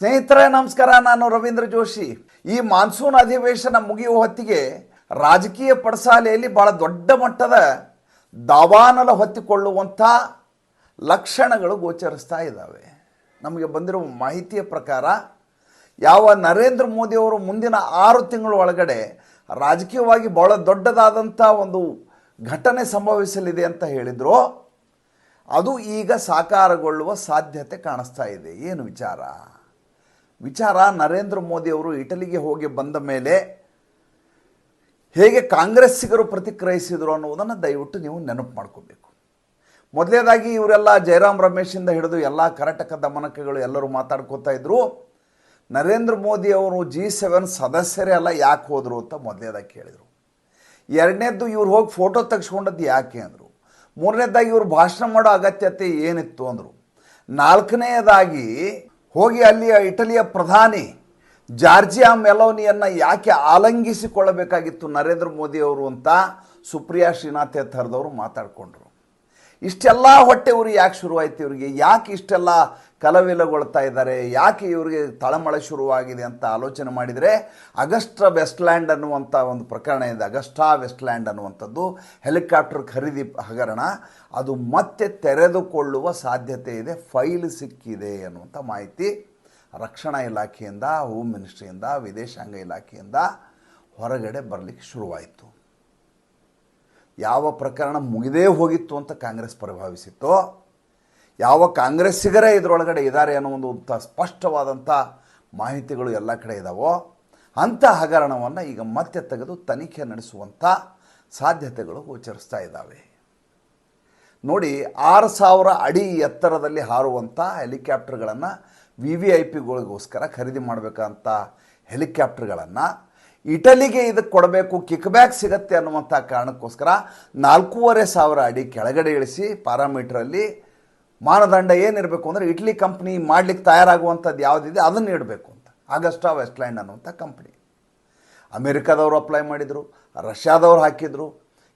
ಸ್ನೇಹಿತರೆ, ನಮಸ್ಕಾರ. ನಾನು ರವೀಂದ್ರ ಜೋಶಿ. ಈ ಮಾನ್ಸೂನ್ ಅಧಿವೇಶನ ಮುಗಿಯುವ ಹೊತ್ತಿಗೆ ರಾಜಕೀಯ ಪಡಸಾಲೆಯಲ್ಲಿ ಬಹಳ ದೊಡ್ಡ ಮಟ್ಟದ ದಾವಾನಲ ಹೊತ್ತಿಕೊಳ್ಳುವಂಥ ಲಕ್ಷಣಗಳು ಗೋಚರಿಸ್ತಾ ಇದ್ದಾವೆ. ನಮಗೆ ಬಂದಿರುವ ಮಾಹಿತಿಯ ಪ್ರಕಾರ, ಯಾವ ನರೇಂದ್ರ ಮೋದಿಯವರು ಮುಂದಿನ ಆರು ತಿಂಗಳ ಒಳಗಡೆ ರಾಜಕೀಯವಾಗಿ ಬಹಳ ದೊಡ್ಡದಾದಂಥ ಒಂದು ಘಟನೆ ಸಂಭವಿಸಲಿದೆ ಅಂತ ಹೇಳಿದ್ರು, ಅದು ಈಗ ಸಾಕಾರಗೊಳ್ಳುವ ಸಾಧ್ಯತೆ ಕಾಣಿಸ್ತಾ ಇದೆ. ಏನು ವಿಚಾರ? ವಿಚಾರ ನರೇಂದ್ರ ಮೋದಿ ಅವರು ಇಟಲಿಗೆ ಹೋಗಿ ಬಂದ ಮೇಲೆ ಹೇಗೆ ಕಾಂಗ್ರೆಸ್ಸಿಗರು ಪ್ರತಿಕ್ರಿಯಿಸಿದರು ಅನ್ನೋದನ್ನು ದಯವಿಟ್ಟು ನೀವು ನೆನಪು ಮಾಡ್ಕೋಬೇಕು. ಮೊದಲನೇದಾಗಿ ಇವರೆಲ್ಲ ಜಯರಾಮ್ ರಮೇಶಿಂದ ಹಿಡಿದು ಎಲ್ಲ ಕರ್ನಾಟಕ ದಮನಕಗಳು ಎಲ್ಲರೂ ಮಾತಾಡ್ಕೋತಾ ಇದ್ದರು ನರೇಂದ್ರ ಮೋದಿ ಅವರು ಜಿ ಸೆವೆನ್ ಸದಸ್ಯರೇ ಅಲ್ಲ, ಯಾಕೆ ಹೋದರು ಅಂತ ಮೊದಲನೇದಾಗಿ ಕೇಳಿದರು. ಎರಡನೇದ್ದು ಇವ್ರು ಹೋಗಿ ಫೋಟೋ ತೆಗೆಸ್ಕೊಂಡದ್ದು ಯಾಕೆ ಅಂದರು. ಮೂರನೇದಾಗಿ ಇವರು ಭಾಷಣ ಮಾಡೋ ಅಗತ್ಯತೆ ಏನಿತ್ತು ಅಂದರು. ನಾಲ್ಕನೆಯದಾಗಿ ಹೋಗಿ ಅಲ್ಲಿಯ ಇಟಲಿಯ ಪ್ರಧಾನಿ ಜಾರ್ಜಿಯಾ ಮೆಲೋನಿಯನ್ನು ಯಾಕೆ ಆಲಂಗಿಸಿಕೊಳ್ಳಬೇಕಾಗಿತ್ತು ನರೇಂದ್ರ ಮೋದಿ ಅವರು ಅಂತ ಸುಪ್ರಿಯಾ ಶ್ರೀನಾಥ್ ಥರದವರು ಮಾತಾಡಿಕೊಂಡ್ರು. ಇಷ್ಟೆಲ್ಲ ಹೊಟ್ಟೆ ಉರಿ ಯಾಕೆ ಶುರುವಾಯಿತು ಇವರಿಗೆ? ಯಾಕೆ ಇಷ್ಟೆಲ್ಲ ಕಲವಿಲಗೊಳ್ತಾ ಇದ್ದಾರೆ. ಯಾಕೆ ಇವರಿಗೆ ತಳಮಳ ಶುರುವಾಗಿದೆ ಅಂತ ಆಲೋಚನೆ ಮಾಡಿದರೆ, ಅಗಸ್ಟ್ರಾ ವೆಸ್ಟ್ಲ್ಯಾಂಡ್ ಅನ್ನುವಂಥ ಒಂದು ಪ್ರಕರಣ ಇದೆ. ಅಗಸ್ಟಾ ವೆಸ್ಟ್ಲ್ಯಾಂಡ್ ಅನ್ನುವಂಥದ್ದು. ಹೆಲಿಕಾಪ್ಟರ್ ಖರೀದಿ ಹಗರಣ. ಅದು ಮತ್ತೆ ತೆರೆದುಕೊಳ್ಳುವ ಸಾಧ್ಯತೆ ಇದೆ. ಫೈಲ್ ಸಿಕ್ಕಿದೆ ಅನ್ನುವಂಥ ಮಾಹಿತಿ ರಕ್ಷಣಾ ಇಲಾಖೆಯಿಂದ, ಹೋಮ್ ಮಿನಿಸ್ಟ್ರಿಯಿಂದ, ವಿದೇಶಾಂಗ ಇಲಾಖೆಯಿಂದ ಹೊರಗಡೆ ಬರಲಿಕ್ಕೆ ಶುರುವಾಯಿತು. ಯಾವ ಪ್ರಕರಣ ಮುಗಿದೇ ಹೋಗಿತ್ತು ಅಂತ ಕಾಂಗ್ರೆಸ್ ಪ್ರಭಾವಿಸಿತ್ತು. ಯಾವ ಕಾಂಗ್ರೆಸ್ಸಿಗರೇ ಇದರೊಳಗಡೆ ಇದ್ದಾರೆ ಅನ್ನೋ ಒಂದು ಸ್ಪಷ್ಟವಾದಂಥ ಮಾಹಿತಿಗಳು ಎಲ್ಲ ಕಡೆ ಇದ್ದಾವೋ ಅಂಥ ಹಗರಣವನ್ನು ಈಗ ಮತ್ತೆ ತೆಗೆದು ತನಿಖೆ ನಡೆಸುವಂಥ ಸಾಧ್ಯತೆಗಳು ಗೋಚರಿಸ್ತಾ ಇದ್ದಾವೆ. ನೋಡಿ, ಆರು ಸಾವಿರ ಅಡಿ ಎತ್ತರದಲ್ಲಿ ಹಾರುವಂಥ ಹೆಲಿಕಾಪ್ಟರ್ಗಳನ್ನು ವಿ ವಿ ಐ ಪಿಗಳಿಗೋಸ್ಕರ ಖರೀದಿ ಮಾಡಬೇಕಂತ ಹೆಲಿಕಾಪ್ಟರ್ಗಳನ್ನು ಇಟಲಿಗೆ ಇದಕ್ಕೆ ಕೊಡಬೇಕು ಕಿಕ್ ಬ್ಯಾಕ್ ಸಿಗತ್ತೆ ಅನ್ನುವಂಥ ಕಾರಣಕ್ಕೋಸ್ಕರ ನಾಲ್ಕೂವರೆ ಸಾವಿರ ಅಡಿ ಕೆಳಗಡೆ ಇಳಿಸಿ ಪ್ಯಾರಾಮೀಟ್ರಲ್ಲಿ ಮಾನದಂಡ ಏನಿರಬೇಕು ಅಂದರೆ ಇಟ್ಲಿ ಕಂಪ್ನಿ ಮಾಡ್ಲಿಕ್ಕೆ ತಯಾರಾಗುವಂಥದ್ದು ಯಾವುದಿದೆ ಅದನ್ನು ಇಡಬೇಕು ಅಂತ. ಆಗಸ್ಟಾ ವೆಸ್ಟ್ಲ್ಯಾಂಡ್ ಅನ್ನುವಂಥ ಕಂಪ್ನಿ. ಅಮೇರಿಕಾದವರು ಅಪ್ಲೈ ಮಾಡಿದರು, ರಷ್ಯಾದವ್ರು ಹಾಕಿದರು.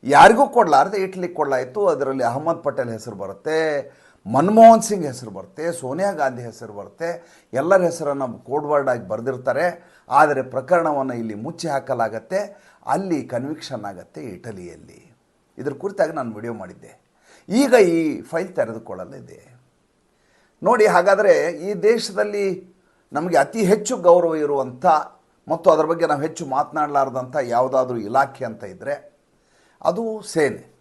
ಯಾರಿಗೂ ಕೊಡಲಾರದೆ ಇಟ್ಲಿ ಕೊಡಲಾಯಿತು. ಅದರಲ್ಲಿ ಅಹಮದ್ ಪಟೇಲ್ ಹೆಸರು ಬರುತ್ತೆ, ಮನಮೋಹನ್ ಸಿಂಗ್ ಹೆಸರು ಬರುತ್ತೆ, ಸೋನಿಯಾ ಗಾಂಧಿ ಹೆಸರು ಬರುತ್ತೆ. ಎಲ್ಲರ ಹೆಸರನ್ನು ಕೋಡ್ ವರ್ಡ್ ಆಗಿ ಬರೆದಿರ್ತಾರೆ. ಆದರೆ ಪ್ರಕರಣವನ್ನು ಇಲ್ಲಿ ಮುಚ್ಚಿ ಹಾಕಲಾಗತ್ತೆ. ಅಲ್ಲಿ ಕನ್ವಿಕ್ಷನ್ ಆಗತ್ತೆ ಇಟಲಿಯಲ್ಲಿ. ಇದ್ರ ಕುರಿತಾಗಿ ನಾನು ವಿಡಿಯೋ ಮಾಡಿದ್ದೆ. ಈಗ ಈ ಫೈಲ್ ತೆರೆದುಕೊಳ್ಳಲಿದೆ. ನೋಡಿ, ಹಾಗಾದರೆ ಈ ದೇಶದಲ್ಲಿ ನಮಗೆ ಅತಿ ಹೆಚ್ಚು ಗೌರವ ಇರುವಂಥ ಮತ್ತು ಅದರ ಬಗ್ಗೆ ನಾವು ಹೆಚ್ಚು ಮಾತನಾಡಲಾರ್ದಂಥ ಯಾವುದಾದ್ರೂ ಇಲಾಖೆ ಅಂತ ಇದ್ದರೆ ಅದು ಸೇನೆ.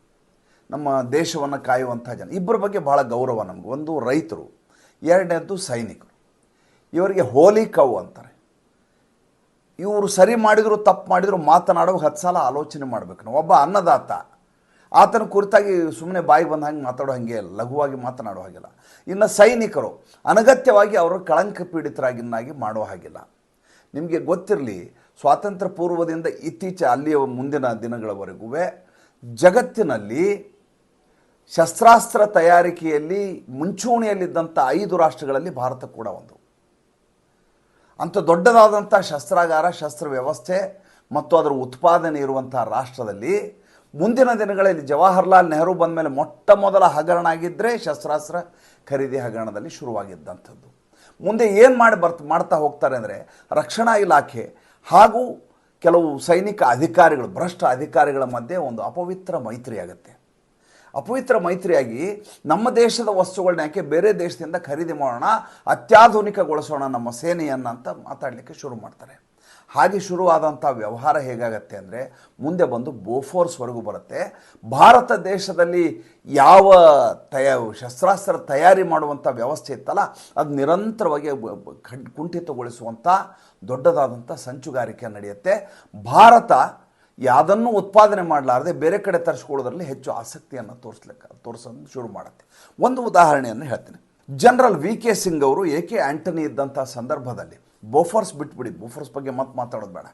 ನಮ್ಮ ದೇಶವನ್ನು ಕಾಯುವಂಥ ಜನ. ಇಬ್ಬರ ಬಗ್ಗೆ ಭಾಳ ಗೌರವ ನಮಗೆ. ಒಂದು ರೈತರು, ಎರಡನೇದ್ದು ಸೈನಿಕರು. ಇವರಿಗೆ ಹೋಲಿ ಕವ್ ಅಂತಾರೆ. ಇವರು ಸರಿ ಮಾಡಿದರೂ, ತಪ್ಪು ಮಾಡಿದರೂ ಮಾತನಾಡೋ ಹತ್ತು ಸಲ ಆಲೋಚನೆ ಮಾಡಬೇಕು ನಾವು. ಒಬ್ಬ ಅನ್ನದಾತ ಆತನ ಕುರಿತಾಗಿ ಸುಮ್ಮನೆ ಬಾಯಿ ಬಂದ ಹಾಗೆ ಮಾತಾಡೋ ಹಾಗೆ ಇಲ್ಲ, ಲಘುವಾಗಿ ಮಾತನಾಡೋ ಹಾಗಿಲ್ಲ. ಇನ್ನು ಸೈನಿಕರು ಅನಗತ್ಯವಾಗಿ ಅವರು ಕಳಂಕ ಪೀಡಿತರಾಗಿನ್ನಾಗಿ ಮಾಡೋ ಹಾಗಿಲ್ಲ. ನಿಮಗೆ ಗೊತ್ತಿರಲಿ, ಸ್ವಾತಂತ್ರ್ಯ ಪೂರ್ವದಿಂದ ಇತ್ತೀಚೆ ಅಲ್ಲಿಯ ಮುಂದಿನ ದಿನಗಳವರೆಗೂ ಜಗತ್ತಿನಲ್ಲಿ ಶಸ್ತ್ರಾಸ್ತ್ರ ತಯಾರಿಕೆಯಲ್ಲಿ ಮುಂಚೂಣಿಯಲ್ಲಿದ್ದಂಥ ಐದು ರಾಷ್ಟ್ರಗಳಲ್ಲಿ ಭಾರತ ಕೂಡ ಒಂದು. ಅಂಥ ದೊಡ್ಡದಾದಂಥ ಶಸ್ತ್ರಾಗಾರ, ಶಸ್ತ್ರ ವ್ಯವಸ್ಥೆ ಮತ್ತು ಅದರ ಉತ್ಪಾದನೆ ಇರುವಂಥ ರಾಷ್ಟ್ರದಲ್ಲಿ ಮುಂದಿನ ದಿನಗಳಲ್ಲಿ ಜವಾಹರ್ಲಾಲ್ ನೆಹರು ಬಂದ ಮೇಲೆ ಮೊಟ್ಟ ಮೊದಲ ಹಗರಣ ಆಗಿದ್ದರೆ ಶಸ್ತ್ರಾಸ್ತ್ರ ಖರೀದಿ ಹಗರಣದಲ್ಲಿ ಶುರುವಾಗಿದ್ದಂಥದ್ದು. ಮುಂದೆ ಏನು ಮಾಡಿ ಬರ್ತ ಮಾಡ್ತಾ ಹೋಗ್ತಾರೆ ಅಂದರೆ ರಕ್ಷಣಾ ಇಲಾಖೆ ಹಾಗೂ ಕೆಲವು ಸೈನಿಕ ಅಧಿಕಾರಿಗಳು, ಭ್ರಷ್ಟ ಅಧಿಕಾರಿಗಳ ಮಧ್ಯೆ ಒಂದು ಅಪವಿತ್ರ ಮೈತ್ರಿ ಆಗುತ್ತೆ. ಅಪವಿತ್ರ ಮೈತ್ರಿಯಾಗಿ ನಮ್ಮ ದೇಶದ ವಸ್ತುಗಳನ್ನ ಯಾಕೆ ಬೇರೆ ದೇಶದಿಂದ ಖರೀದಿ ಮಾಡೋಣ, ಅತ್ಯಾಧುನಿಕಗೊಳಿಸೋಣ ನಮ್ಮ ಸೇನೆಯನ್ನು ಅಂತ ಮಾತಾಡಲಿಕ್ಕೆ ಶುರು ಮಾಡ್ತಾರೆ. ಹಾಗೆ ಶುರುವಾದಂಥ ವ್ಯವಹಾರ ಹೇಗಾಗತ್ತೆ ಅಂದರೆ ಮುಂದೆ ಬಂದು ಬೋಫೋರ್ಸ್ವರೆಗೂ ಬರುತ್ತೆ. ಭಾರತ ದೇಶದಲ್ಲಿ ಯಾವ ತಯ, ಶಸ್ತ್ರಾಸ್ತ್ರ ತಯಾರಿ ಮಾಡುವಂಥ ವ್ಯವಸ್ಥೆ ಇತ್ತಲ್ಲ, ಅದು ನಿರಂತರವಾಗಿ ಕುಂಠಿತಗೊಳಿಸುವಂಥ ದೊಡ್ಡದಾದಂಥ ಸಂಚುಗಾರಿಕೆ ನಡೆಯುತ್ತೆ. ಭಾರತ ಯಾವುದನ್ನು ಉತ್ಪಾದನೆ ಮಾಡಲಾರದೆ ಬೇರೆ ಕಡೆ ತರಿಸ್ಕೊಳ್ಳೋದ್ರಲ್ಲಿ ಹೆಚ್ಚು ಆಸಕ್ತಿಯನ್ನು ತೋರಿಸ್ಲಿಕ್ಕೆ, ತೋರಿಸೋದು ಶುರು ಮಾಡುತ್ತೆ. ಒಂದು ಉದಾಹರಣೆಯನ್ನು ಹೇಳ್ತೀನಿ. ಜನರಲ್ ವಿ ಕೆ ಸಿಂಗ್ ಅವರು ಎ ಕೆ ಆ್ಯಂಟನಿ ಇದ್ದಂಥ ಸಂದರ್ಭದಲ್ಲಿ ಬೋಫರ್ಸ್ ಬಿಟ್ಬಿಡಿ. ಬೋಫರ್ಸ್ ಬಗ್ಗೆ ಮತ್ತೆ ಮಾತಾಡೋದು ಬೇಡ.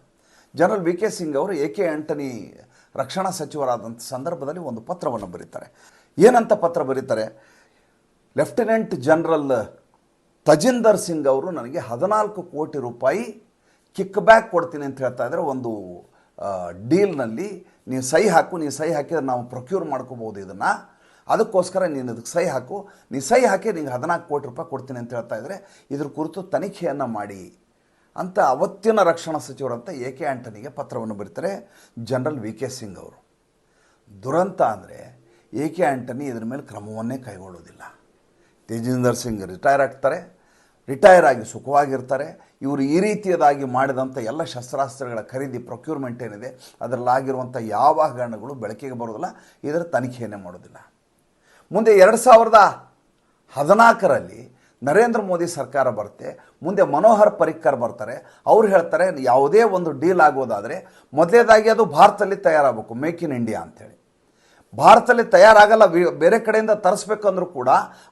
ಜನರಲ್ ವಿ ಕೆ ಸಿಂಗ್ ಅವರು ಎ ಕೆ ಆಂಟನಿ ರಕ್ಷಣಾ ಸಚಿವರಾದಂಥ ಸಂದರ್ಭದಲ್ಲಿ ಒಂದು ಪತ್ರವನ್ನು ಬರೀತಾರೆ. ಏನಂತ ಪತ್ರ ಬರೀತಾರೆ? ಲೆಫ್ಟಿನೆಂಟ್ ಜನರಲ್ ತಜಿಂದರ್ ಸಿಂಗ್ ಅವರು ನನಗೆ ಹದಿನಾಲ್ಕು ಕೋಟಿ ರೂಪಾಯಿ ಕಿಕ್ ಬ್ಯಾಕ್ ಕೊಡ್ತೀನಿ ಅಂತ ಹೇಳ್ತಾ ಇದ್ದಾರೆ ಒಂದು ಡೀಲ್ನಲ್ಲಿ ನೀವು ಸಹಿ ಹಾಕು, ನೀವು ಸಹಿ ಹಾಕಿದ್ರೆ ನಾವು ಪ್ರೊಕ್ಯೂರ್ ಮಾಡ್ಕೋಬೋದು ಇದನ್ನು. ಅದಕ್ಕೋಸ್ಕರ ನೀನು ಇದಕ್ಕೆ ಸಹಿ ಹಾಕು. ನೀ ಸಹಿ ಹಾಕಿ ನಿಂಗೆ ಹದಿನಾಲ್ಕು ಕೋಟಿ ರೂಪಾಯಿ ಕೊಡ್ತೀನಿ ಅಂತ ಹೇಳ್ತಾ ಇದ್ದರೆ ಇದ್ರ ಕುರಿತು ತನಿಖೆಯನ್ನು ಮಾಡಿ. ಅಂತ ಅವತ್ತಿನ ರಕ್ಷಣಾ ಸಚಿವರಂತ ಎ ಕೆ ಆಂಟನಿಗೆ ಪತ್ರವನ್ನು ಬರೀತಾರೆ ಜನರಲ್ ವಿ ಕೆ ಸಿಂಗ್ ಅವರು. ದುರಂತ ಅಂದರೆ ಎ ಕೆ ಆಂಟನಿ ಇದ್ರ ಮೇಲೆ ಕ್ರಮವನ್ನೇ ಕೈಗೊಳ್ಳೋದಿಲ್ಲ. ತೇಜಿಂದರ್ ಸಿಂಗ್ ರಿಟೈರ್ ಆಗ್ತಾರೆ. ರಿಟೈರ್ ಆಗಿ ಸುಖವಾಗಿರ್ತಾರೆ. ಇವರು ಈ ರೀತಿಯದಾಗಿ ಮಾಡಿದಂಥ ಎಲ್ಲ ಶಸ್ತ್ರಾಸ್ತ್ರಗಳ ಖರೀದಿ ಪ್ರೊಕ್ಯೂರ್ಮೆಂಟ್ ಏನಿದೆ ಅದರಲ್ಲಾಗಿರುವಂಥ ಯಾವ ಹಗರಣಗಳು ಬೆಳಕಿಗೆ ಬರೋದಿಲ್ಲ ಇದರ ತನಿಖೆಯನ್ನೇ ಮಾಡೋದಿಲ್ಲ. ಮುಂದೆ ಎರಡು ಸಾವಿರದ ಹದಿನಾಲ್ಕರಲ್ಲಿ ನರೇಂದ್ರ ಮೋದಿ ಸರ್ಕಾರ ಬರುತ್ತೆ, ಮುಂದೆ ಮನೋಹರ್ ಪರಿಕ್ಕರ್ ಬರ್ತಾರೆ. ಅವ್ರು ಹೇಳ್ತಾರೆ, ಯಾವುದೇ ಒಂದು ಡೀಲ್ ಆಗೋದಾದರೆ ಮೊದಲೇದಾಗಿ ಅದು ಭಾರತದಲ್ಲಿ ತಯಾರಾಗಬೇಕು, ಮೇಕ್ ಇನ್ ಇಂಡಿಯಾ ಅಂಥೇಳಿ. ಭಾರತದಲ್ಲಿ ತಯಾರಾಗಲ್ಲ ಬೇರೆ ಕಡೆಯಿಂದ ತರಿಸ್ಬೇಕಂದ್ರೂ ಕೂಡ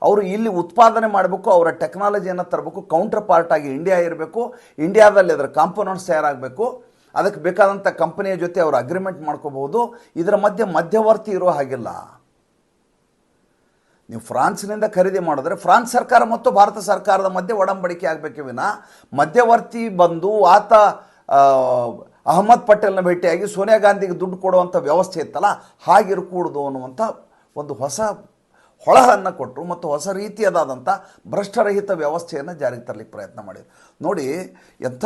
ಅವರು ಇಲ್ಲಿ ಉತ್ಪಾದನೆ ಮಾಡಬೇಕು, ಅವರ ಟೆಕ್ನಾಲಜಿಯನ್ನು ತರಬೇಕು ಕೌಂಟರ್ ಪಾರ್ಟ್ ಆಗಿ ಇಂಡಿಯಾ ಇರಬೇಕು ಇಂಡಿಯಾದಲ್ಲಿ ಅದರ ಕಾಂಪೋನೆಂಟ್ಸ್ ತಯಾರಾಗಬೇಕು, ಅದಕ್ಕೆ ಬೇಕಾದಂಥ ಕಂಪನಿಯ ಜೊತೆ ಅವರು ಅಗ್ರಿಮೆಂಟ್ ಮಾಡ್ಕೋಬಹುದು ಇದರ ಮಧ್ಯೆ ಮಧ್ಯವರ್ತಿ ಇರೋ ಹಾಗಿಲ್ಲ. ನೀವು ಫ್ರಾನ್ಸ್ನಿಂದ ಖರೀದಿ ಮಾಡಿದ್ರೆ ಫ್ರಾನ್ಸ್ ಸರ್ಕಾರ ಮತ್ತು ಭಾರತ ಸರ್ಕಾರದ ಮಧ್ಯೆ ಒಡಂಬಡಿಕೆ ಆಗಬೇಕು ವಿನ ಮಧ್ಯವರ್ತಿ ಬಂದು ಆತ ಅಹಮದ್ ಪಟೇಲ್ನ ಭೇಟಿಯಾಗಿ ಸೋನಿಯಾ ಗಾಂಧಿಗೆ ದುಡ್ಡು ಕೊಡುವಂಥ ವ್ಯವಸ್ಥೆ ಇತ್ತಲ್ಲ ಹಾಗಿರಕೂಡ್ದು ಅನ್ನುವಂಥ ಒಂದು ಹೊಸ ಹೊಳಹನ್ನು ಕೊಟ್ಟರು ಮತ್ತು ಹೊಸ ರೀತಿಯದಾದಂಥ ಭ್ರಷ್ಟರಹಿತ ವ್ಯವಸ್ಥೆಯನ್ನು ಜಾರಿಗೆ ತರಲಿಕ್ಕೆ ಪ್ರಯತ್ನ ಮಾಡಿದರು. ನೋಡಿ, ಎಂಥ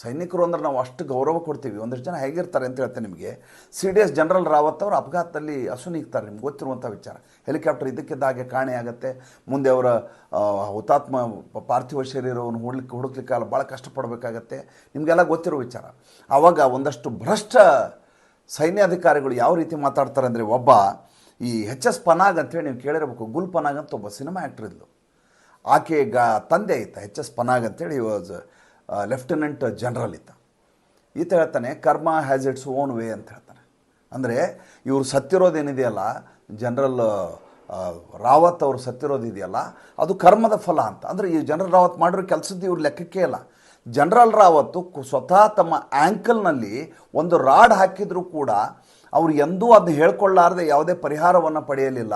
ಸೈನಿಕರು ಅಂದ್ರೆ ನಾವು ಅಷ್ಟು ಗೌರವ ಕೊಡ್ತೀವಿ. ಒಂದಷ್ಟು ಜನ ಹೇಗಿರ್ತಾರೆ ಅಂತ ಹೇಳ್ತೇನೆ ನಿಮಗೆ. C D S general Rawat ಅವರು ಅಪಘಾತದಲ್ಲಿ ಅಸುನೀಗ್ತಾರೆ ನಿಮ್ಗೆ ಗೊತ್ತಿರುವಂಥ ವಿಚಾರ. ಹೆಲಿಕಾಪ್ಟರ್ ಇದ್ದಕ್ಕಿದ್ದ ಹಾಗೆ ಆಗುತ್ತೆ. ಮುಂದೆ ಅವರ ಹುತಾತ್ಮ ಪಾರ್ಥಿವ ಶರೀರವನ್ನು ಹುಡ್ಲಿಕ್ಕೆ ಹುಡುಕ್ಲಿಕ್ಕೆ ಭಾಳ ಕಷ್ಟಪಡಬೇಕಾಗತ್ತೆ. ನಿಮಗೆಲ್ಲ ಗೊತ್ತಿರೋ ವಿಚಾರ. ಆವಾಗ ಒಂದಷ್ಟು ಭ್ರಷ್ಟ ಸೈನ್ಯಾಧಿಕಾರಿಗಳು ಯಾವ ರೀತಿ ಮಾತಾಡ್ತಾರೆ ಅಂದರೆ ಒಬ್ಬ ಈ ಹೆಚ್ ಎಸ್ ಪನಾಗ್ ಅಂತೇಳಿ ನೀವು ಕೇಳಿರಬೇಕು. ಗುಲ್ ಪನಾಗ್ ಅಂತ ಒಬ್ಬ ಸಿನಿಮಾ ಆ್ಯಕ್ಟ್ರ್ ಇದ್ಲು. ಆಕೆ ಗ, ತಂದೆ ಆಯ್ತಾ ಹೆಚ್ ಎಸ್ ಪನಾಗ್ ಅಂತೇಳಿ. ವಾಸ್ ಲೆಫ್ಟಿನೆಂಟ್ ಜನರಲ್ ಇತ್ತ ಈತ ಹೇಳ್ತಾನೆ, ಕರ್ಮ ಹ್ಯಾಸ್ ಇಟ್ಸ್ ಓನ್ ವೇ ಅಂತ ಹೇಳ್ತಾನೆ. ಅಂದರೆ, ಇವರು ಸತ್ತಿರೋದೇನಿದೆಯಲ್ಲ ಜನರಲ್ ರಾವತ್ ಅವರು ಸತ್ತಿರೋದಿದೆಯಲ್ಲ, ಅದು ಕರ್ಮದ ಫಲ ಅಂತ. ಅಂದರೆ, ಈ ಜನರಲ್ ರಾವತ್ ಮಾಡಿರೋ ಕೆಲಸದ್ದು ಇವ್ರ ಲೆಕ್ಕಕ್ಕೆ ಇಲ್ಲ. ಜನರಲ್ ರಾವತ್ತು ಸ್ವತಃ ತಮ್ಮ ಆ್ಯಂಕಲ್ನಲ್ಲಿ ಒಂದು ರಾಡ್ ಹಾಕಿದರೂ ಕೂಡ, ಅವ್ರು ಎಂದೂ ಅದನ್ನ ಹೇಳ್ಕೊಳ್ಳಾರದೆ ಯಾವುದೇ ಪರಿಹಾರವನ್ನು ಪಡೆಯಲಿಲ್ಲ.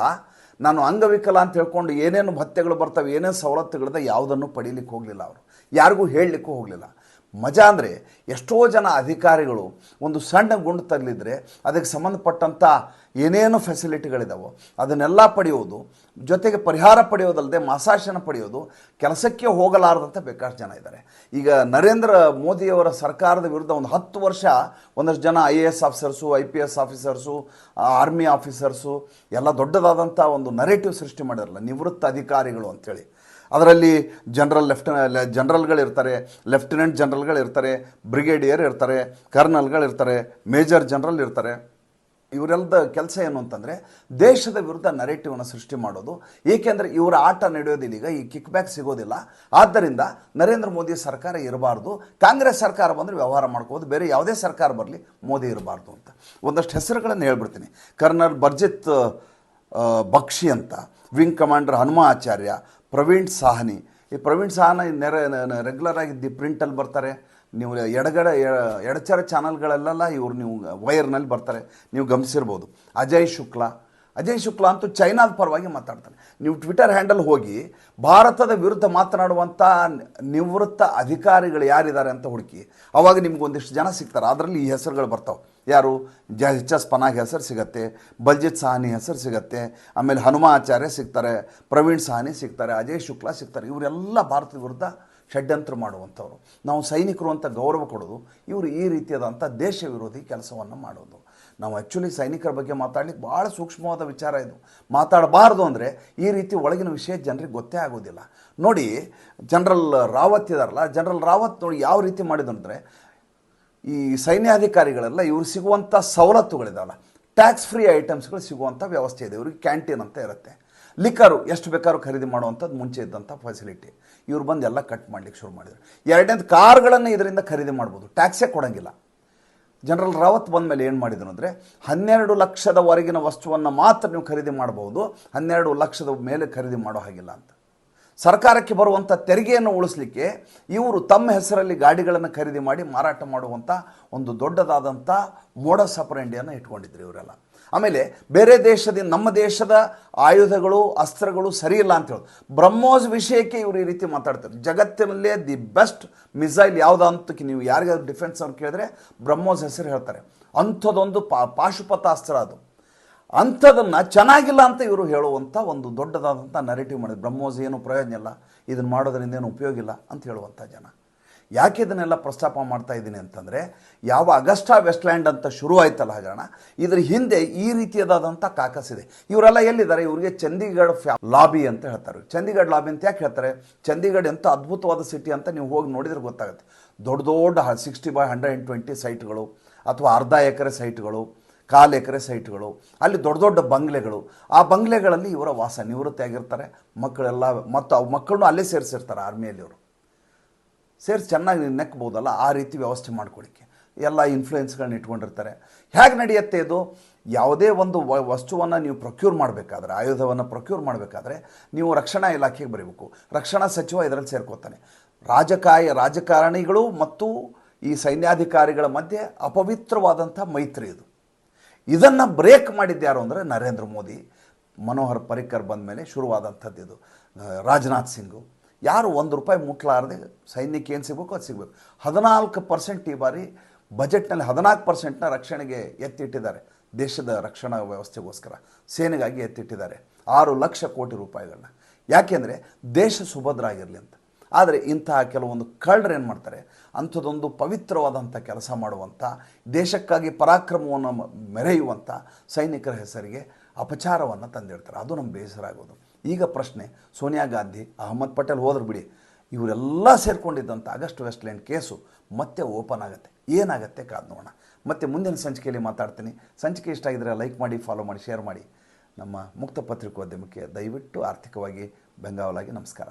ನಾನು ಅಂಗವಿಕಲ ಅಂತ ಹೇಳ್ಕೊಂಡು ಏನೇನು ಭತ್ಯೆಗಳು ಬರ್ತವೆ, ಏನೇನು ಸವಲತ್ತುಗಳಿದೆ ಯಾವುದನ್ನು ಪಡೀಲಿಕ್ಕೆ ಹೋಗಲಿಲ್ಲ ಅವರು. ಯಾರಿಗೂ ಹೇಳಲಿಕ್ಕೂ ಹೋಗಲಿಲ್ಲ. ಮಜಾ ಅಂದರೆ ಎಷ್ಟೋ ಜನ ಅಧಿಕಾರಿಗಳು ಒಂದು ಸಣ್ಣ ಗುಂಡು ತಗಲಿದ್ರೆ ಅದಕ್ಕೆ ಸಂಬಂಧಪಟ್ಟಂಥ ಏನೇನು ಫೆಸಿಲಿಟಿಗಳಿದಾವೋ ಅದನ್ನೆಲ್ಲ ಪಡೆಯೋದು, ಜೊತೆಗೆ ಪರಿಹಾರ ಪಡೆಯೋದಲ್ಲದೆ ಮಾಸಾಶನ ಪಡೆಯೋದು, ಕೆಲಸಕ್ಕೆ ಹೋಗಲಾರದಂಥ ಬೇಕಾಷ್ಟು ಜನ ಇದ್ದಾರೆ. ಈಗ ನರೇಂದ್ರ ಮೋದಿಯವರ ಸರ್ಕಾರದ ವಿರುದ್ಧ ಒಂದು ಹತ್ತು ವರ್ಷ ಒಂದಷ್ಟು ಜನ I A S officers I P S officers army officers ಎಲ್ಲ ದೊಡ್ಡದಾದಂಥ ಒಂದು ನರೇಟಿವ್ ಸೃಷ್ಟಿ ಮಾಡಿರಲ್ಲ ನಿವೃತ್ತ ಅಧಿಕಾರಿಗಳು ಅಂಥೇಳಿ ಅದರಲ್ಲಿ ಜನರಲ್ ಲೆಫ್ಟ ಜನರಲ್ಗಳಿರ್ತಾರೆ, ಲೆಫ್ಟಿನೆಂಟ್ ಜನರಲ್ಗಳಿರ್ತಾರೆ, ಬ್ರಿಗೇಡಿಯರ್ ಇರ್ತಾರೆ, ಕರ್ನಲ್ಗಳಿರ್ತಾರೆ, ಮೇಜರ್ ಜನರಲ್ ಇರ್ತಾರೆ ಇವರೆಲ್ಲದ ಕೆಲಸ ಏನು ಅಂತಂದರೆ, ದೇಶದ ವಿರುದ್ಧ ನರೇಟಿವನ್ನು ಸೃಷ್ಟಿ ಮಾಡೋದು. ಏಕೆಂದರೆ ಇವರ ಆಟ ನಡೆಯೋದಿಲ್ಲ ಈ ಕಿಕ್ ಬ್ಯಾಕ್ ಸಿಗೋದಿಲ್ಲ. ಆದ್ದರಿಂದ ನರೇಂದ್ರ ಮೋದಿ ಸರ್ಕಾರ ಇರಬಾರ್ದು. ಕಾಂಗ್ರೆಸ್ ಸರ್ಕಾರ ಬಂದರೆ ವ್ಯವಹಾರ ಮಾಡ್ಕೋದು ಬೇರೆ ಯಾವುದೇ ಸರ್ಕಾರ ಬರಲಿ, ಮೋದಿ ಇರಬಾರ್ದು ಅಂತ. ಒಂದಷ್ಟು ಹೆಸರುಗಳನ್ನು ಹೇಳ್ಬಿಡ್ತೀನಿ. ಕರ್ನಲ್ ಬರ್ಜಿತ್ ಬಕ್ಷಿ ಅಂತ ವಿಂಗ್ ಕಮಾಂಡರ್ ಹನುಮ ಆಚಾರ್ಯ ಪ್ರವೀಣ್ ಸಾಹನಿ. ಈ ಪ್ರವೀಣ್ ಸಾಹನ ನೆರೆ ರೆಗ್ಯುಲರ್ ಆಗಿ ದಿ ಪ್ರಿಂಟಲ್ಲಿ ಬರ್ತಾರೆ. ನೀವು ಎಡಗಡೆ ಎಡಚರ ಚಾನಲ್ಗಳಲ್ಲೆಲ್ಲ ಇವರು ನೀವು ವೈರ್ನಲ್ಲಿ ಬರ್ತಾರೆ. ನೀವು ಗಮನಿಸಿರ್ಬೋದು. ಅಜಯ್ ಶುಕ್ಲಾ ಅಜಯ್ ಶುಕ್ಲಾ ಅಂತೂ ಚೈನಾದ ಪರವಾಗಿ ಮಾತಾಡ್ತಾನೆ. ನೀವು ಟ್ವಿಟರ್ ಹ್ಯಾಂಡಲ್ ಹೋಗಿ, ಭಾರತದ ವಿರುದ್ಧ ಮಾತನಾಡುವಂಥ ನಿವೃತ್ತ ಅಧಿಕಾರಿಗಳು ಯಾರಿದ್ದಾರೆ ಅಂತ ಹುಡುಕಿ, ಅವಾಗ ನಿಮ್ಗೆ ಒಂದಿಷ್ಟು ಜನ ಸಿಗ್ತಾರೆ. ಅದರಲ್ಲಿ ಈ ಹೆಸರುಗಳು ಬರ್ತಾವೆ. ಯಾರು? ಜ, ಎಚ್, ಎಸ್ ಪನಾಗ್ ಹೆಸರು ಸಿಗತ್ತೆ, ಬಲ್ಜಿತ್ ಸಹಾನಿ ಹೆಸರು ಸಿಗತ್ತೆ, ಆಮೇಲೆ ಹನುಮಾಚಾರ್ಯ ಸಿಗ್ತಾರೆ, ಪ್ರವೀಣ್ ಸಹಾನಿ ಸಿಗ್ತಾರೆ, ಅಜಯ್ ಶುಕ್ಲಾ ಸಿಗ್ತಾರೆ. ಇವರೆಲ್ಲ ಭಾರತದ ವಿರುದ್ಧ ಷಡ್ಯಂತ್ರ ಮಾಡುವಂಥವ್ರು. ನಾವು ಸೈನಿಕರು ಅಂತ ಗೌರವ ಕೊಡೋದು, ಇವರು ಈ ರೀತಿಯಾದಂಥ ದೇಶ ವಿರೋಧಿ ಕೆಲಸವನ್ನು ಮಾಡೋದು. ನಾವು ಆ್ಯಕ್ಚುಲಿ ಸೈನಿಕರ ಬಗ್ಗೆ ಮಾತಾಡಲಿಕ್ಕೆ ಭಾಳ ಸೂಕ್ಷ್ಮವಾದ ವಿಚಾರ ಇದು. ಮಾತಾಡಬಾರ್ದು ಅಂದರೆ ಈ ರೀತಿ ಒಳಗಿನ ವಿಷಯ ಜನರಿಗೆ ಗೊತ್ತೇ ಆಗೋದಿಲ್ಲ. ನೋಡಿ, ಜನರಲ್ ರಾವತ್ ಇದಾರಲ್ಲ, ಜನರಲ್ ರಾವತ್ ನೋಡಿ ಯಾವ ರೀತಿ ಮಾಡಿದ್ರು ಅಂದರೆ, ಈ ಸೈನ್ಯಾಧಿಕಾರಿಗಳೆಲ್ಲ ಇವ್ರು ಸಿಗುವಂಥ ಸವಲತ್ತುಗಳಿದಾವಲ್ಲ. ಟ್ಯಾಕ್ಸ್ ಫ್ರೀ ಐಟಮ್ಸ್ಗಳು ಸಿಗುವಂಥ ವ್ಯವಸ್ಥೆ ಇದೆ. ಇವ್ರಿಗೆ ಕ್ಯಾಂಟೀನ್ ಅಂತ ಇರುತ್ತೆ. ಲಿಕ್ಕರು ಎಷ್ಟು ಬೇಕಾದ್ರೂ ಖರೀದಿ ಮಾಡುವಂಥದ್ದು ಮುಂಚೆ ಇದ್ದಂಥ ಫೆಸಿಲಿಟಿ ಇವ್ರು ಬಂದು ಎಲ್ಲ ಕಟ್ ಮಾಡ್ಲಿಕ್ಕೆ ಶುರು ಮಾಡಿದ್ರು. ಎರಡನೇದು ಕಾರ್ಗಳನ್ನು ಇದರಿಂದ ಖರೀದಿ ಮಾಡ್ಬೋದು. ಟ್ಯಾಕ್ಸೇ ಕೊಡೋಂಗಿಲ್ಲ. ಜನರಲ್ ರಾವತ್ ಬಂದ ಮೇಲೆ ಏನು ಮಾಡಿದ್ರು ಅಂದರೆ, ಹನ್ನೆರಡು ಲಕ್ಷದವರೆಗಿನ ವಸ್ತುವನ್ನು ಮಾತ್ರ ನೀವು ಖರೀದಿ ಮಾಡ್ಬೋದು, ಹನ್ನೆರಡು ಲಕ್ಷದ ಮೇಲೆ ಖರೀದಿ ಮಾಡೋ ಹಾಗಿಲ್ಲ ಅಂತ. ಸರ್ಕಾರಕ್ಕೆ ಬರುವಂಥ ತೆರಿಗೆಯನ್ನು ಉಳಿಸ್ಲಿಕ್ಕೆ ಇವರು ತಮ್ಮ ಹೆಸರಲ್ಲಿ ಗಾಡಿಗಳನ್ನು ಖರೀದಿ ಮಾಡಿ ಮಾರಾಟ ಮಾಡುವಂಥ ಒಂದು ದೊಡ್ಡದಾದಂಥ ಮೋಡ ಸಪರೆಂಡಿಯನ್ನು ಇಟ್ಕೊಂಡಿದ್ರು ಇವರೆಲ್ಲ. ಆಮೇಲೆ ಬೇರೆ ದೇಶದಿಂದ ನಮ್ಮ ದೇಶದ ಆಯುಧಗಳು, ಅಸ್ತ್ರಗಳು ಸರಿ ಇಲ್ಲ ಅಂತ ಹೇಳೋದು. ಬ್ರಹ್ಮೋಸ್ ವಿಷಯಕ್ಕೆ ಇವರು ಈ ರೀತಿ ಮಾತಾಡ್ತಾರೆ. ಜಗತ್ತಿನಲ್ಲೇ ದಿ ಬೆಸ್ಟ್ ಮಿಸೈಲ್ ಯಾವುದು ಅಂತಕ್ಕೆ ನೀವು ಯಾರಿಗಾದ್ರು ಡಿಫೆನ್ಸ್ ಅವ್ರು ಕೇಳಿದ್ರೆ ಬ್ರಹ್ಮೋಸ್ ಹೆಸರು ಹೇಳ್ತಾರೆ. ಅಂಥದ್ದೊಂದು ಪಾ ಪಾಶುಪತಾಸ್ತ್ರ ಅದು. ಅಂಥದನ್ನು ಚೆನ್ನಾಗಿಲ್ಲ ಅಂತ ಇವರು ಹೇಳುವಂಥ ಒಂದು ದೊಡ್ಡದಾದಂಥ ನರೇಟಿವ್ ಮಾಡಿದ್ರು. ಬ್ರಹ್ಮೋಸ್ ಏನು ಪ್ರಯೋಜನ ಇಲ್ಲ, ಇದನ್ನು ಮಾಡೋದರಿಂದ ಏನು ಉಪಯೋಗ ಇಲ್ಲ ಅಂತ ಹೇಳುವಂಥ ಜನ. ಯಾಕೆ ಇದನ್ನೆಲ್ಲ ಪ್ರಸ್ತಾಪ ಮಾಡ್ತಾ ಇದ್ದೀನಿ ಅಂತಂದರೆ, ಯಾವ ಅಗಸ್ಟಾ ವೆಸ್ಟ್ಲ್ಯಾಂಡ್ ಅಂತ ಶುರು ಆಯ್ತಲ್ಲ ಹಗರಣ, ಇದ್ರ ಹಿಂದೆ ಈ ರೀತಿಯಾದಂಥ ಕಾಕಸ್ ಇದೆ. ಇವರೆಲ್ಲ ಎಲ್ಲಿದ್ದಾರೆ? ಇವರಿಗೆ ಚಂಡೀಗಢ ಫ್ಯಾ ಲಾಬಿ ಅಂತ ಹೇಳ್ತಾರೆ. ಚಂಡೀಗಢ ಲಾಬಿ ಅಂತ ಯಾಕೆ ಹೇಳ್ತಾರೆ? ಚಂಡೀಗಢ ಎಂಥ ಅದ್ಭುತವಾದ ಸಿಟಿ ಅಂತ ನೀವು ಹೋಗಿ ನೋಡಿದ್ರೆ ಗೊತ್ತಾಗುತ್ತೆ. ದೊಡ್ಡ ದೊಡ್ಡ sixty by hundred and twenty ಸೈಟ್ಗಳು ಅಥವಾ ಅರ್ಧ ಎಕರೆ ಸೈಟ್ಗಳು ಕಾಲು ಎಕರೆ ಸೈಟ್ಗಳು, ಅಲ್ಲಿ ದೊಡ್ಡ ದೊಡ್ಡ ಬಂಗ್ಲೆಗಳು. ಆ ಬಂಗ್ಲೆಗಳಲ್ಲಿ ಇವರ ವಾಸ ನಿವೃತ್ತಿ ಆಗಿರ್ತಾರೆ ಮಕ್ಕಳೆಲ್ಲ ಮತ್ತು ಅವು ಮಕ್ಕಳನ್ನೂ ಅಲ್ಲೇ ಸೇರಿಸಿರ್ತಾರೆ ಆರ್ಮಿಯಲ್ಲಿ ಅವರು ಸೇರಿಸಿ ಚೆನ್ನಾಗಿ ನೆಕ್ಬೋದಲ್ಲ, ಆ ರೀತಿ ವ್ಯವಸ್ಥೆ ಮಾಡ್ಕೊಳ್ಳಿಕ್ಕೆ ಎಲ್ಲ ಇನ್ಫ್ಲೂಯೆನ್ಸ್ಗಳನ್ನ ಇಟ್ಕೊಂಡಿರ್ತಾರೆ. ಹೇಗೆ ನಡೆಯುತ್ತೆ ಇದು? ಯಾವುದೇ ಒಂದು ವಸ್ತುವನ್ನು ನೀವು ಪ್ರೊಕ್ಯೂರ್ ಮಾಡಬೇಕಾದ್ರೆ, ಆಯುಧವನ್ನು ಪ್ರೊಕ್ಯೂರ್ ಮಾಡಬೇಕಾದ್ರೆ, ನೀವು ರಕ್ಷಣಾ ಇಲಾಖೆಗೆ ಬರೀಬೇಕು. ರಕ್ಷಣಾ ಸಚಿವ ಇದರಲ್ಲಿ ಸೇರ್ಕೋತಾನೆ. ರಾಜಕಾಯ, ರಾಜಕಾರಣಿಗಳು ಮತ್ತು ಈ ಸೈನ್ಯಾಧಿಕಾರಿಗಳ ಮಧ್ಯೆ ಅಪವಿತ್ರವಾದಂಥ ಮೈತ್ರಿ ಇದು. ಇದನ್ನು ಬ್ರೇಕ್ ಮಾಡಿದ್ದು ಯಾರು ಅಂದರೆ ನರೇಂದ್ರ ಮೋದಿ. ಮನೋಹರ್ ಪರಿಕ್ಕರ್ ಬಂದ ಮೇಲೆ ಶುರುವಾದಂಥದ್ದು ಇದು. ರಾಜನಾಥ್ ಸಿಂಗು. ಯಾರು ಒಂದು ರೂಪಾಯಿ ಮುಟ್ಲಾರದೆ ಸೈನ್ಯಕ್ಕೆ ಏನು ಸಿಗಬೇಕು ಅದು ಸಿಗಬೇಕು. ಹದಿನಾಲ್ಕು ಪರ್ಸೆಂಟ್ ಈ ಬಾರಿ ಬಜೆಟ್ನಲ್ಲಿ ಹದಿನಾಲ್ಕು ಪರ್ಸೆಂಟ್ನ ರಕ್ಷಣೆಗೆ ಎತ್ತಿಟ್ಟಿದ್ದಾರೆ. ದೇಶದ ರಕ್ಷಣಾ ವ್ಯವಸ್ಥೆಗೋಸ್ಕರ ಸೇನೆಗಾಗಿ ಎತ್ತಿಟ್ಟಿದ್ದಾರೆ. ಆರು ಲಕ್ಷ ಕೋಟಿ ರೂಪಾಯಿಗಳನ್ನ. ಯಾಕೆಂದರೆ ದೇಶ ಸುಭದ್ರ ಆಗಿರಲಿ ಅಂತ. ಆದರೆ ಇಂತಹ ಕೆಲವೊಂದು ಕಳ್ಳರು ಏನು ಮಾಡ್ತಾರೆ? ಅಂಥದ್ದೊಂದು ಪವಿತ್ರವಾದಂಥ ಕೆಲಸ ಮಾಡುವಂಥ, ದೇಶಕ್ಕಾಗಿ ಪರಾಕ್ರಮವನ್ನು ಮೆರೆಯುವಂಥ ಸೈನಿಕರ ಹೆಸರಿಗೆ ಅಪಚಾರವನ್ನು ತಂದಿಡ್ತಾರೆ. ಅದು ನಮ್ಮ ಬೇಸರ ಆಗೋದು ಈಗ ಪ್ರಶ್ನೆ, ಸೋನಿಯಾ ಗಾಂಧಿ, ಅಹಮದ್ ಪಟೇಲ್ ಹೋದ್ರು ಬಿಡಿ, ಇವರೆಲ್ಲ ಸೇರಿಕೊಂಡಿದ್ದಂಥ ಆಗಸ್ಟ್ ವೆಸ್ಟ್ಲ್ಯಾಂಡ್ ಕೇಸು ಮತ್ತೆ ಓಪನ್ ಆಗುತ್ತೆ. ಏನಾಗುತ್ತೆ ಕಾದು ನೋಡೋಣ. ಮತ್ತೆ ಮುಂದಿನ ಸಂಚಿಕೆಯಲ್ಲಿ ಮಾತಾಡ್ತೀನಿ. ಸಂಚಿಕೆ ಇಷ್ಟ ಆಗಿದ್ರೆ ಲೈಕ್ ಮಾಡಿ, ಫಾಲೋ ಮಾಡಿ, ಶೇರ್ ಮಾಡಿ. ನಮ್ಮ ಮುಕ್ತ ಪತ್ರಿಕೋದ್ಯಮಕ್ಕೆ ದಯವಿಟ್ಟು ಆರ್ಥಿಕವಾಗಿ ಬೆಂಗಾವಲಾಗಿ ನಮಸ್ಕಾರ.